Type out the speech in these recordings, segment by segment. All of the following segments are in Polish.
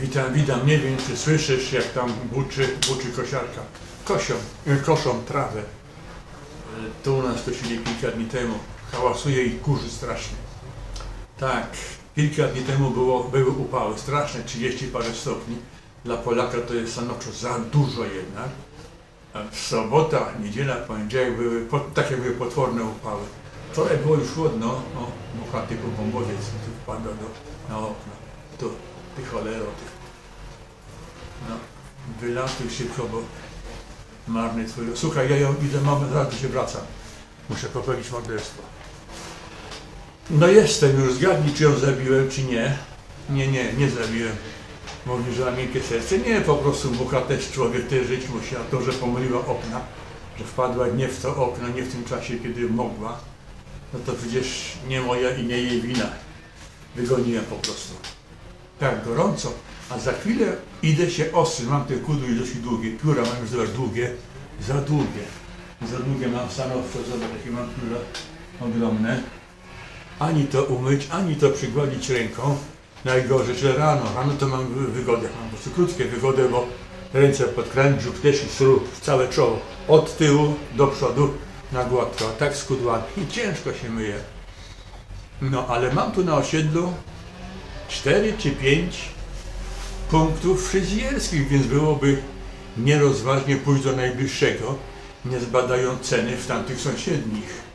Witam, witam. Nie wiem, czy słyszysz, jak tam buczy, buczy kosiarka. Kosią, e, koszą trawę. Tu u nas kosili kilka dni temu. Hałasuje i kurzy strasznie. Tak, kilka dni temu było, były upały straszne, 30 parę stopni. Dla Polaka to jest stanowczo za dużo jednak. A w sobota, niedziela, poniedziałek były po, takie były potworne upały. Wczoraj było już chłodno, o, mucha typu bombowiec tu wpadła do, na okno. Tu, ty cholero, ty. No, wylatuj szybko, bo marny twój... Słuchaj, ja ją idę, mamy, zaraz się wracam. Muszę popełnić morderstwo. No jestem już, zgadnij, czy ją zabiłem, czy nie. Nie, nie, nie zabiłem. Mówi, że ma miękkie serce. Nie, po prostu mucha też człowiek też żyć musi, a to, że pomyliła okna, że wpadła nie w to okno, nie w tym czasie, kiedy mogła, no to przecież nie moja i nie jej wina. Wygoniłem po prostu. Tak, gorąco. A za chwilę idę się ostry. Mam te kudły dość długie. Pióra mam już zobacz długie. Za długie. Za długie mam stanowczo. Zobacz, jakie mam pióra ogromne. Ani to umyć, ani to przygładzić ręką. Najgorzej, że rano. Rano to mam wy- wygodę. Mam po prostu krótkie wygody, bo ręce pod brzuch też i w całe czoło. Od tyłu do przodu na gładko. Tak z. I ciężko się myje. No, ale mam tu na osiedlu cztery czy pięć punktów fryzjerskich, więc byłoby nierozważnie pójść do najbliższego, nie zbadając ceny w tamtych sąsiednich.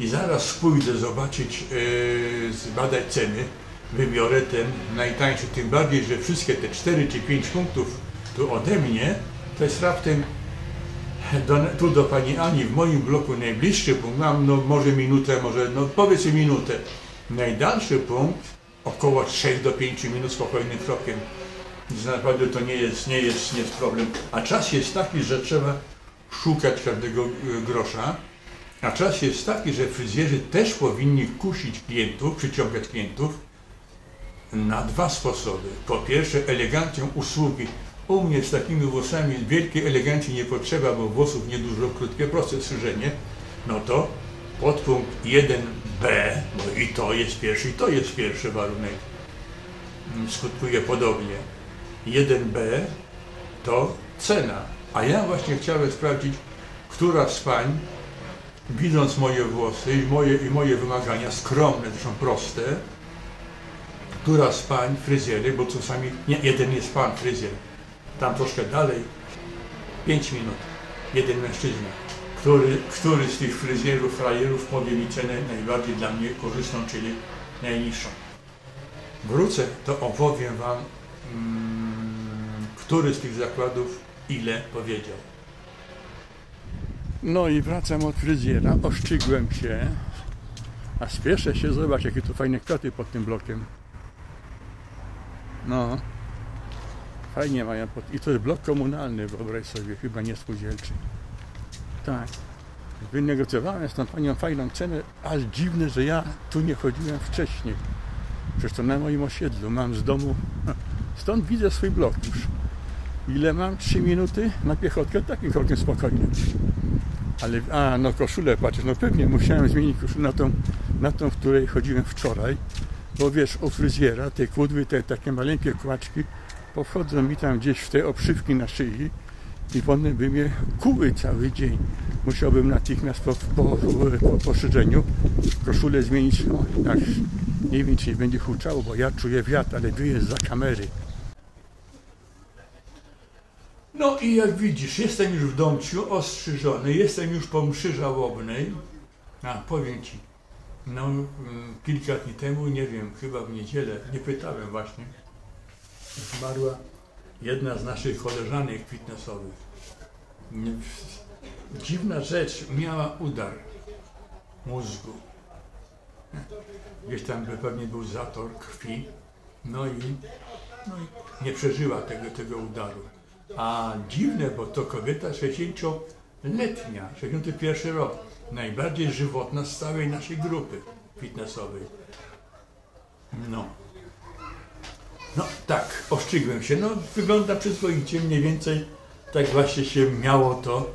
I zaraz pójdę zobaczyć, yy, zbadać ceny, wybiorę ten najtańszy, tym bardziej, że wszystkie te 4 czy 5 punktów tu ode mnie, to jest raptem do, tu do pani Ani w moim bloku najbliższy punkt, mam no może minutę, może no powiedzmy minutę. Najdalszy punkt około 3 do 5 minut spokojnym krokiem. Więc naprawdę to nie jest, nie jest, nie jest problem. A czas jest taki, że trzeba szukać każdego y, grosza, a czas jest taki, że fryzjerzy też powinni kusić klientów, przyciągać klientów na dwa sposoby. Po pierwsze, elegancją usługi. U mnie z takimi włosami wielkiej elegancji nie potrzeba, bo włosów niedużo, krótkie, proste strzyżenie. No to podpunkt 1b, bo i to jest pierwszy, i to jest pierwszy warunek, mm, skutkuje podobnie. 1b to cena. A ja właśnie chciałem sprawdzić, która z pań, widząc moje włosy i moje, i moje wymagania, skromne, zresztą proste, która z pań fryzjery, bo czasami nie, jeden jest pan fryzjer, tam troszkę dalej, 5 minut, jeden mężczyzna. Który, który z tych fryzjerów, frajerów powie mi cenę najbardziej dla mnie korzystną, czyli najniższą. Wrócę, to opowiem Wam, mm, który z tych zakładów ile powiedział. No i wracam od fryzjera, oszczygłem się, a spieszę się, zobacz jakie tu fajne kwiaty pod tym blokiem. No, fajnie mają, pod... i to jest blok komunalny, wyobraź sobie, chyba nie spółdzielczy. Tak, wynegocjowałem z tą panią fajną cenę, aż dziwne, że ja tu nie chodziłem wcześniej. Przecież to na moim osiedlu, mam z domu, stąd widzę swój blok już. Ile mam? 3 minuty na piechotkę, takim krokiem spokojnym. Ale, a no koszulę patrz, no pewnie musiałem zmienić koszulę na tą, na tą, w której chodziłem wczoraj, bo wiesz, u fryzjera te kudły, te takie maleńkie kłaczki powchodzą mi tam gdzieś w te obszywki na szyi i one by mnie kuły cały dzień. Musiałbym natychmiast po, po, po poszerzeniu koszulę zmienić, no tak, nie wiem czy nie będzie huczało, bo ja czuję wiatr, ale tu jest za kamery. No i jak widzisz, jestem już w domciu, ostrzyżony, jestem już po mszy żałobnej. A, powiem Ci, no mm, kilka dni temu, nie wiem, chyba w niedzielę, nie pytałem właśnie, zmarła jedna z naszych koleżanek fitnessowych. Dziwna rzecz, miała udar mózgu. Gdzieś tam by pewnie był zator krwi, no i, no i nie przeżyła tego, tego udaru. A dziwne, bo to kobieta 60-letnia, 61 rok, najbardziej żywotna z całej naszej grupy fitnessowej. No. No tak, oszczygłem się. No wygląda przyzwoicie, mniej więcej tak właśnie się miało to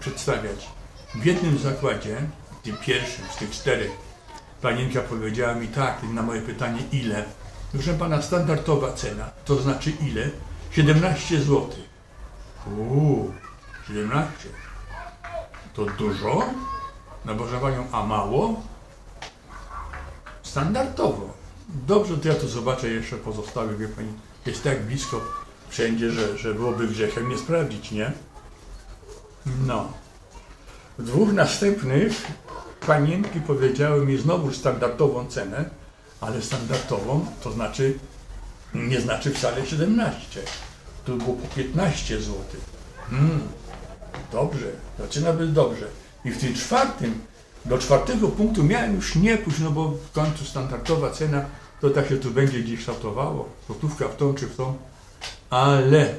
przedstawiać. W jednym zakładzie, tym pierwszym z tych czterech, panienka powiedziała mi tak, na moje pytanie ile, Proszę pana, standardowa cena, to znaczy ile? 17 zł. Uuu, 17. To dużo? No proszę panią, a mało? Standardowo. Dobrze, to ja to zobaczę jeszcze pozostałych, wie pani. Jest tak blisko wszędzie, że, że byłoby grzechem nie sprawdzić, nie? No. W dwóch następnych panienki powiedziały mi znowu standardową cenę, ale standardową to znaczy nie znaczy wcale 17. Tu było po 15 zł. Hmm, dobrze, zaczyna być dobrze. I w tym czwartym, do czwartego punktu miałem już nie pójść, no bo w końcu standardowa cena, to tak się tu będzie gdzieś kształtowało, gotówka w tą czy w tą, ale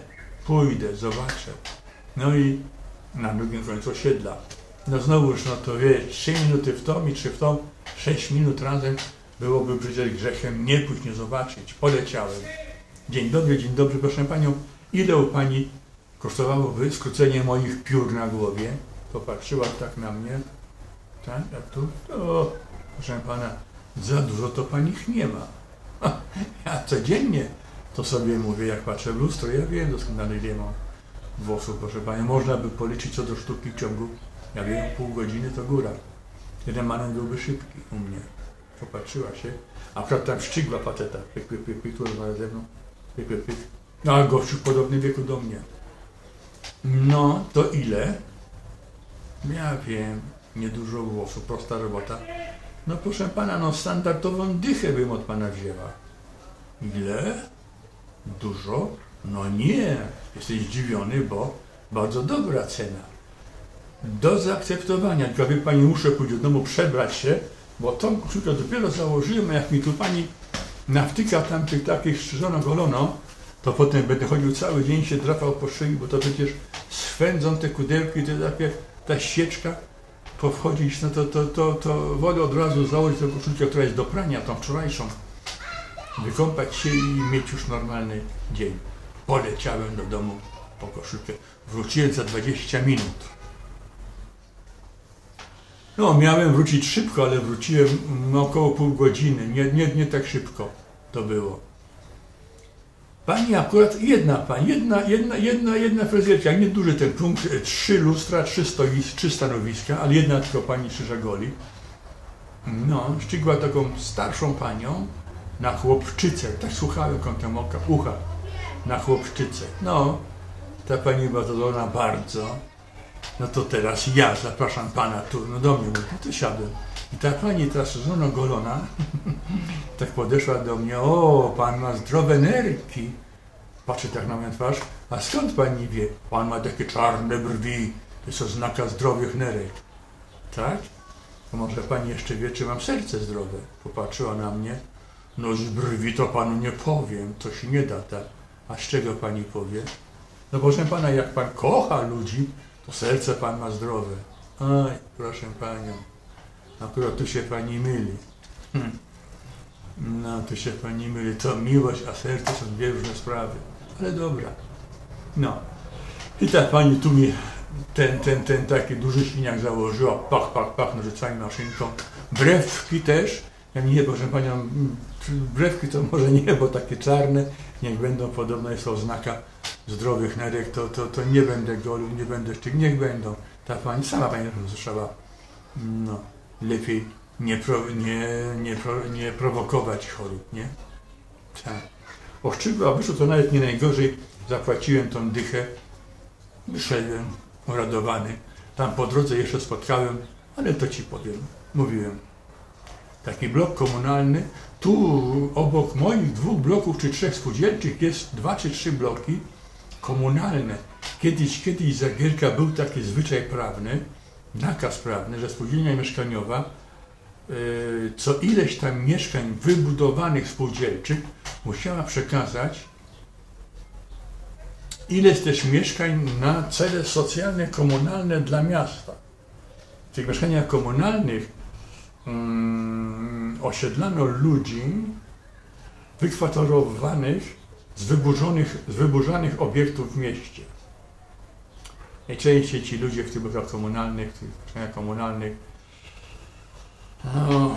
pójdę, zobaczę. No i na drugim końcu osiedla. No znowuż, no to wie, 3 minuty w tą i 3 w tą, 6 minut razem byłoby przecież grzechem nie pójść, nie zobaczyć. Poleciałem. Dzień dobry, dzień dobry, proszę panią. Ile u pani kosztowałoby skrócenie moich piór na głowie? Popatrzyła tak na mnie. Tak, a tu? To, proszę pana, za dużo to panich nie ma. Ja codziennie to sobie mówię, jak patrzę w lustro, ja wiem doskonale ile mam włosów, proszę panią. Można by policzyć co do sztuki w ciągu, ja wiem, pół godziny to góra. Jeden manewr byłby szybki u mnie. Popatrzyła się, a akurat tam szczygła pateta, pyk, pyk, pyk, pyk, rozmawia ze mną, pyk, pyk, pyk. No, ale gościu w podobnym wieku do mnie. No, to ile? Ja wiem, niedużo włosów, prosta robota. No proszę pana, no standardową dychę bym od pana wzięła. Ile? Dużo? No nie, jesteś zdziwiony, bo bardzo dobra cena. Do zaakceptowania, tylko wie pani, muszę pójść do domu, przebrać się, bo tą koszulkę dopiero założyłem, a jak mi tu pani nawtyka tam tych takich strzyżono golono, to potem będę chodził cały dzień, się drapał po szyi, bo to przecież swędzą te kudełki, to takie, ta sieczka powchodzić, no to, to, to, to wolę od razu założyć tę koszulkę, która jest do prania, tą wczorajszą, wykąpać się i mieć już normalny dzień. Poleciałem do domu po koszulkę. Wróciłem za 20 minut. No, miałem wrócić szybko, ale wróciłem około pół godziny. Nie, nie, nie tak szybko to było. Pani akurat, jedna pani, jedna, jedna, jedna, jedna fryzjerka, nie duży ten punkt, e, trzy lustra, trzy, stois, trzy stanowiska, ale jedna tylko pani Krzyżagoli. No, szczygła taką starszą panią na chłopczycę, tak słuchałem kątem oka, ucha, na chłopczycę. No, ta pani była zadowolona bardzo. No to teraz ja zapraszam pana tu, no do mnie, no to siadłem. I ta pani teraz żono golona, tak podeszła do mnie, o, pan ma zdrowe nerki. Patrzę tak na moją twarz, a skąd pani wie? Pan ma takie czarne brwi, to jest oznaka zdrowych nerek. Tak? To może pani jeszcze wie, czy mam serce zdrowe. Popatrzyła na mnie, no z brwi to panu nie powiem, to się nie da tak. A z czego pani powie? No proszę pana, jak pan kocha ludzi, to serce pan ma zdrowe. Aj, proszę panią, akurat tu się pani myli. Hm. No, tu się pani myli. To miłość, a serce są dwie różne sprawy. Ale dobra. No. I ta pani tu mi ten, ten, ten taki duży śliniak założyła, pach, pach, pach, nożycami, maszynką. Brewki też. Ja nie, proszę panią, brewki to może nie, bo takie czarne, niech będą, podobno jest oznaka zdrowych nerek, to, to, to nie będę golił, nie będę szczyk, niech będą. Ta pani, sama pani słyszała, no, lepiej nie, pro, nie, nie, pro, nie prowokować chorób, nie? Tak. Oszczygła, wyszło to nawet nie najgorzej, zapłaciłem tą dychę, wyszedłem uradowany. Tam po drodze jeszcze spotkałem, ale to ci powiem, mówiłem, taki blok komunalny, tu obok moich dwóch bloków czy trzech spółdzielczych jest dwa czy trzy bloki komunalne. Kiedyś, kiedyś za Gierka był taki zwyczaj prawny, nakaz prawny, że spółdzielnia mieszkaniowa yy, co ileś tam mieszkań wybudowanych spółdzielczych musiała przekazać ileś też mieszkań na cele socjalne, komunalne dla miasta. W tych mieszkaniach komunalnych um, osiedlano ludzi wykwaterowanych z wyburzonych, z wyburzanych obiektów w mieście. Najczęściej ci ludzie w tych blokach komunalnych, w tych mieszkaniach komunalnych, no,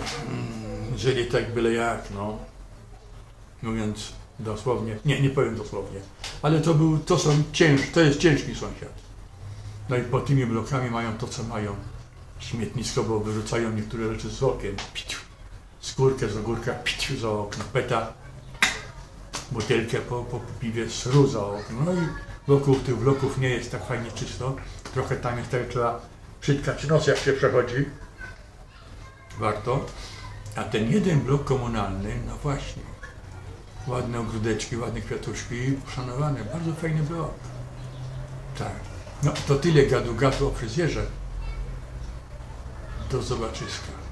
żyli tak byle jak, no. mówiąc dosłownie. Nie, nie powiem dosłownie. Ale to był, to są cięż, to jest ciężki sąsiad. No i pod tymi blokami mają to, co mają. Śmietnisko, bo wyrzucają niektóre rzeczy z okien. Piciu. Skórkę z ogórka, piciu za okno. Peta, butelkę po, po piwie, sru za okno. No i wokół tych bloków nie jest tak fajnie czysto. Trochę tam jest tak, trzeba przytkać nos, jak się przechodzi. Warto. A ten jeden blok komunalny, no właśnie, ładne ogródeczki, ładne kwiatuszki, uszanowane, bardzo fajny blok. Tak. No to tyle gadu gadu o fryzjerze. Do zobaczyska.